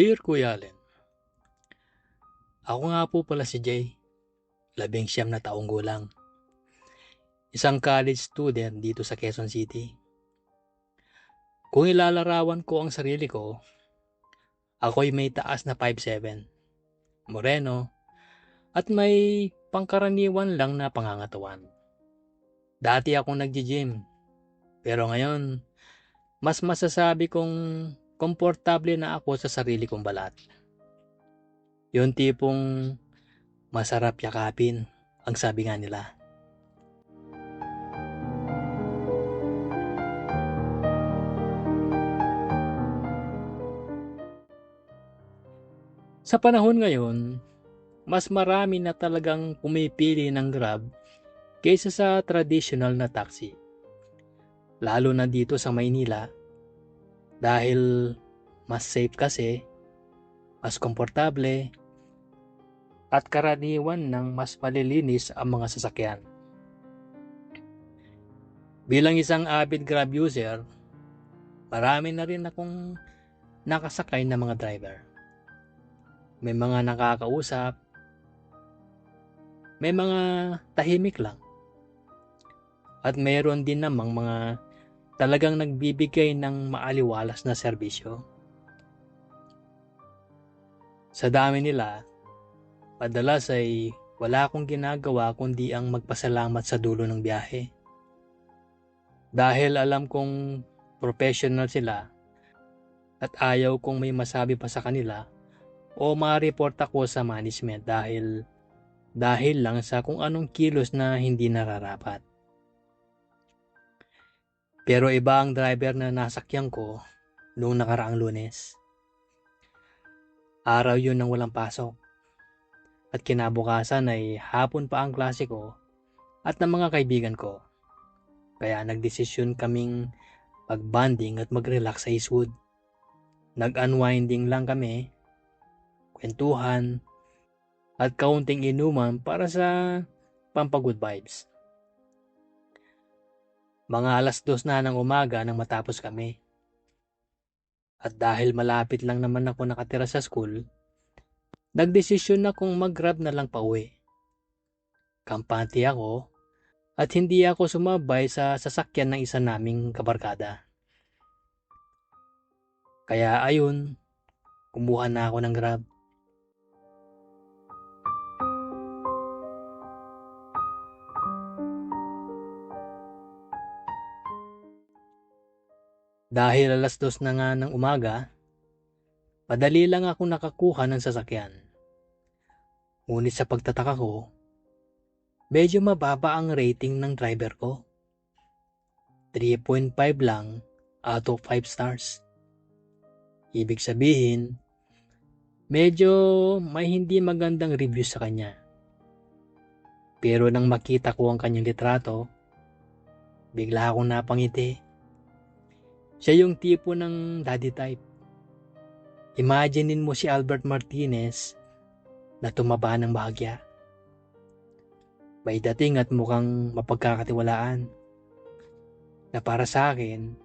Dear Kuya Allen, Ako nga po pala si Jay, labing siyam na taong gulang. Isang college student dito sa Quezon City. Kung ilalarawan ko ang sarili ko, ako'y may taas na 5'7", moreno, at may pangkaraniwan lang na pangangatawan. Dati akong nagji-gym, pero ngayon, mas masasabi kong komportable na ako sa sarili kong balat. Yung tipong masarap yakapin, ang sabi nga nila. Sa panahon ngayon, mas marami na talagang pumipili ng Grab kaysa sa traditional na taxi. Lalo na dito sa Maynila dahil mas safe kasi, mas komportable, at karaniwan ng mas malilinis ang mga sasakyan. Bilang isang avid Grab user, marami na rin akong nakasakay na mga driver. May mga nakakausap, may mga tahimik lang. At mayroon din namang mga talagang nagbibigay ng maaliwalas na serbisyo. Sa dami nila, Madalas ay wala akong ginagawa kundi ang magpasalamat sa dulo ng biyahe. Dahil alam kong professional sila at ayaw kong may masabi pa sa kanila o ma-report ako sa management dahil dahil lang sa kung anong kilos na hindi nararapat. Pero iba ang driver na nasakyan ko noong nakaraang lunes. Araw yun ng walang pasok at kinabukasan ay hapon pa ang klase ko at ng mga kaibigan ko. Kaya nagdesisyon kaming mag-bonding at mag-relax sa Eastwood. Nag-unwinding lang kami, kwentuhan, at kaunting inuman para sa pampagood vibes. Mga alas dos na ng umaga nang matapos kami. At dahil malapit lang naman ako nakatira sa school, Nagdesisyon na kung mag-grab na lang pauwi. Kampante ako at hindi ako sumabay sa sasakyan ng isa naming kabarkada. Kaya ayun, kumuha na ako ng grab. Dahil alas dos na nga ng umaga, Madali lang ako nakakuha ng sasakyan. Ngunit sa pagtataka ko, medyo mababa ang rating ng driver ko. 3.5 lang out of 5 stars. Ibig sabihin, medyo may hindi magandang review sa kanya. Pero nang makita ko ang kanyang litrato, bigla akong napangiti. Siya yung tipo ng daddy type. Imaginein mo si Albert Martinez na tumaba ng bahagya. May dating at mukhang mapagkakatiwalaan na para sa akin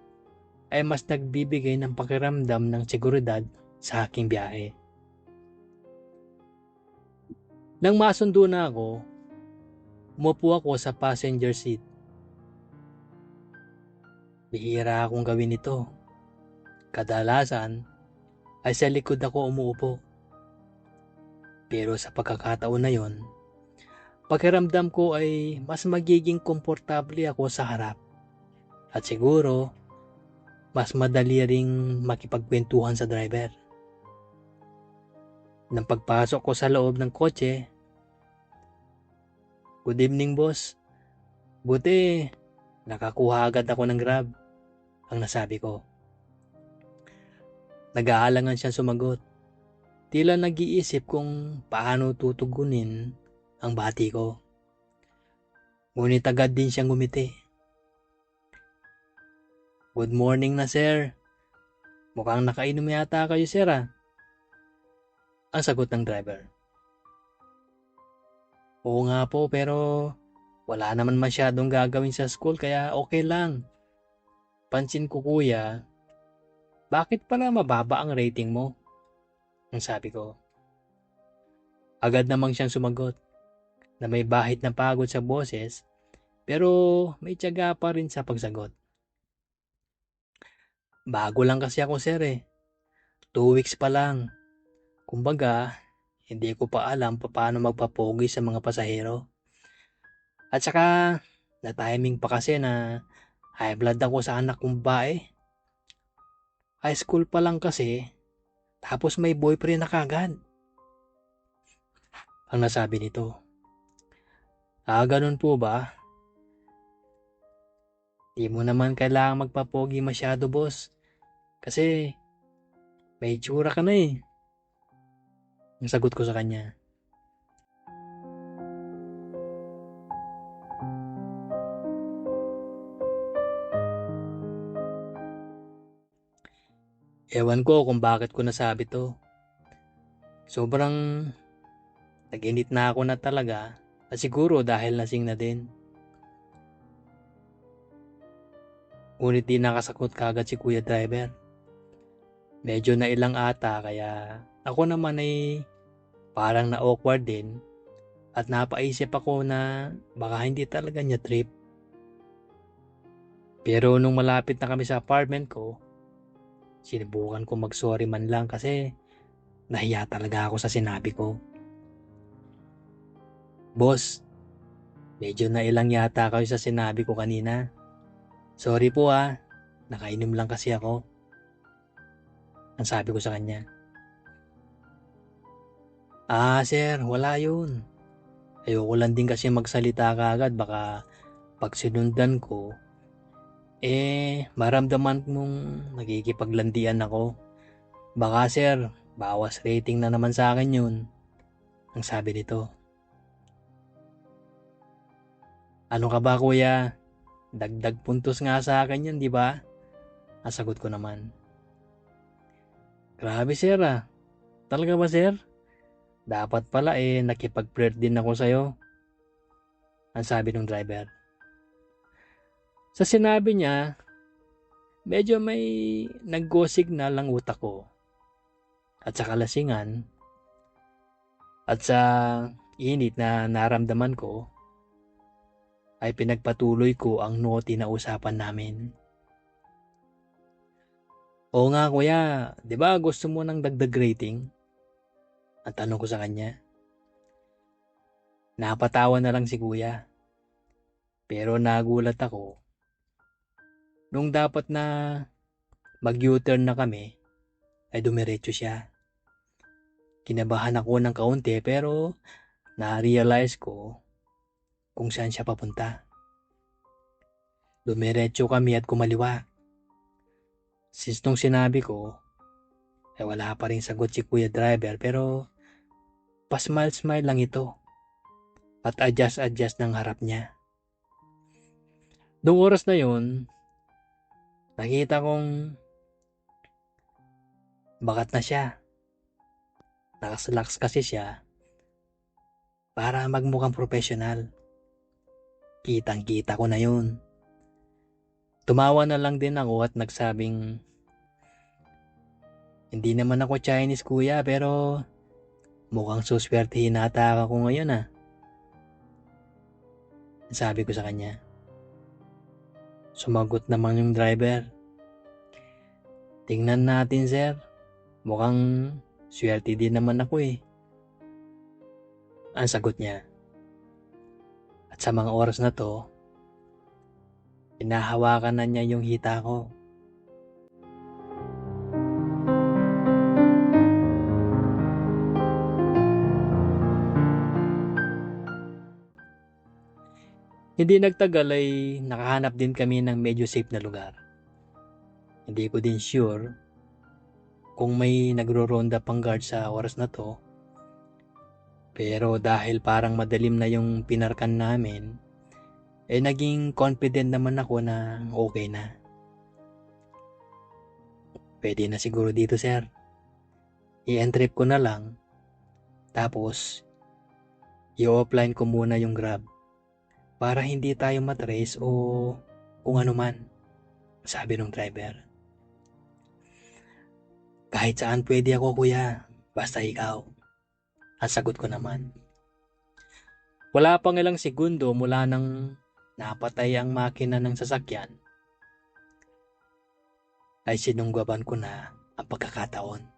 ay mas nagbibigay ng pakiramdam ng seguridad sa aking biyahe. Nang masundo na ako, umupo ako sa passenger seat. Bihira akong gawin ito. Kadalasan, ay sa likod ako umuupo. Pero sa pagkakataon na yon, pakiramdam ko ay mas magiging komportable ako sa harap. At siguro, mas madali ring makipagkwentuhan sa driver. Nang pagpasok ko sa loob ng kotse, Good evening boss. Buti, nakakuha agad ako ng grab. Ang nasabi ko. Nag-aalangan siya sumagot. Tila nag-iisip kung paano tutugunin ang bati ko. Ngunit agad din siyang ngumiti. Good morning na sir. Mukhang nakainom yata kayo sir ah. Ang sagot ng driver. Oo nga po pero wala naman masyadong gagawin sa school kaya okay lang. Pansin ko kuya, bakit pala mababa ang rating mo? Ang sabi ko. Agad namang siyang sumagot na may bahit na pagod sa boses pero may tiyaga pa rin sa pagsagot. Bago lang kasi ako sir eh. Two weeks pa lang. Kumbaga, hindi ko pa alam pa paano magpapogi sa mga pasahero. At saka, na-timing pa kasi na high blood ako sa anak kong bae. High school pa lang kasi, tapos may boyfriend na kagad. Ang nasabi nito. Ah, ganun po ba? Di mo naman kailangan magpapogi masyado, boss. Kasi, may tsura ka na eh. Ang sagot ko sa kanya. Ewan ko kung bakit ko nasabi to. Sobrang naginit na ako na talaga at siguro dahil lasing na din. Ngunit di nakasakot kagad si Kuya Driver. Medyo na ilang ata kaya ako naman ay parang na-awkward din at napaisip ako na baka hindi talaga niya trip. Pero nung malapit na kami sa apartment ko, sinubukan ko mag-sorry man lang kasi nahiya talaga ako sa sinabi ko. Boss, medyo na ilang yata kayo sa sinabi ko kanina. Sorry po ah, nakainom lang kasi ako. Ang sabi ko sa kanya. Ah sir, wala yun. Ayoko lang din kasi magsalita kagad baka pag sinundan ko eh, maramdaman mong nagkikipaglandian ako. Baka sir, bawas rating na naman sa akin yun. Ang sabi nito. Ano ka ba kuya? Dagdag puntos nga sa akin yun, di ba? Nasagot ko naman. Grabe sir ah. Talaga ba sir? Dapat pala eh nakipag-flirt din ako sa'yo. Ang sabi ng driver. Sa sinabi niya, medyo may nag-go signal ang utak ko. At sa kalasingan, at sa init na naramdaman ko, ay pinagpatuloy ko ang noti na usapan namin. Oo nga kuya, di ba gusto mo ng dagdag rating? Ang tanong ko sa kanya. Napatawa na lang si kuya. Pero nagulat ako Nung dapat na mag-U-turn na kami, ay dumiretso siya. Kinabahan ako ng kaunti pero na-realize ko kung saan siya papunta. Dumiretso kami at kumaliwa. Since nung sinabi ko, ay wala pa rin sagot si Kuya Driver pero pa-smile-smile lang ito at adjust-adjust ng harap niya. Noong oras na yun, Nakita kong bakat na siya. Nakaslax kasi siya para magmukhang profesional. Kitang kita ko na yun. Tumawa na lang din ako at nagsabing hindi naman ako Chinese kuya pero mukhang suswertehin nata ako ngayon ah. Sabi ko sa kanya. Sumagot naman yung driver. Tingnan natin sir. Mukhang swerte din naman ako eh. Ang sagot niya. At sa mga oras na to, pinahawakan na niya yung hita ko. Hindi nagtagal ay nakahanap din kami ng medyo safe na lugar. Hindi ko din sure kung may nagro-ronda pang guard sa oras na to. Pero dahil parang madalim na yung pinarkan namin, eh naging confident naman ako na okay na. Pwede na siguro dito sir. I-entrip ko na lang. Tapos, i-offline ko muna yung grab para hindi tayo matrace o kung ano man, sabi ng driver. Kahit saan pwede ako kuya, Basta ikaw. Ang sagot ko naman. Wala pang ilang segundo mula nang napatay ang makina ng sasakyan, ay sinunggaban ko na ang pagkakataon.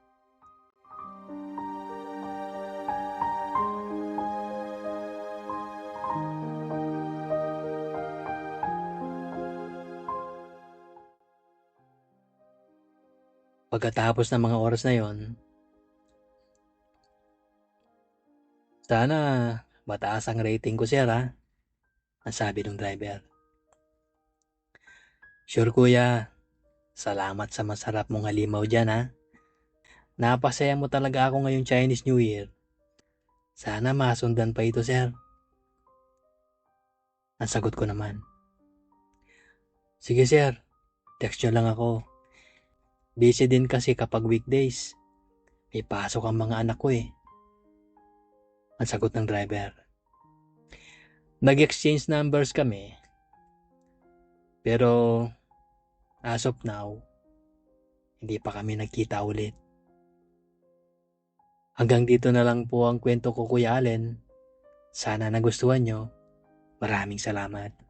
Pagkatapos ng mga oras na yon, sana mataas ang rating ko sir ha, ang sabi ng driver. Sure kuya, salamat sa masarap mong halimaw dyan ha. Napasaya mo talaga ako ngayong Chinese New Year. Sana masundan pa ito sir. Ang sagot ko naman. Sige sir, text nyo lang ako. Busy din kasi kapag weekdays. May pasok ang mga anak ko eh. Ang sagot ng driver. Nag-exchange numbers kami. Pero as of now, hindi pa kami nagkita ulit. Hanggang dito na lang po ang kwento ko Kuya Allen. Sana nagustuhan nyo. Maraming salamat.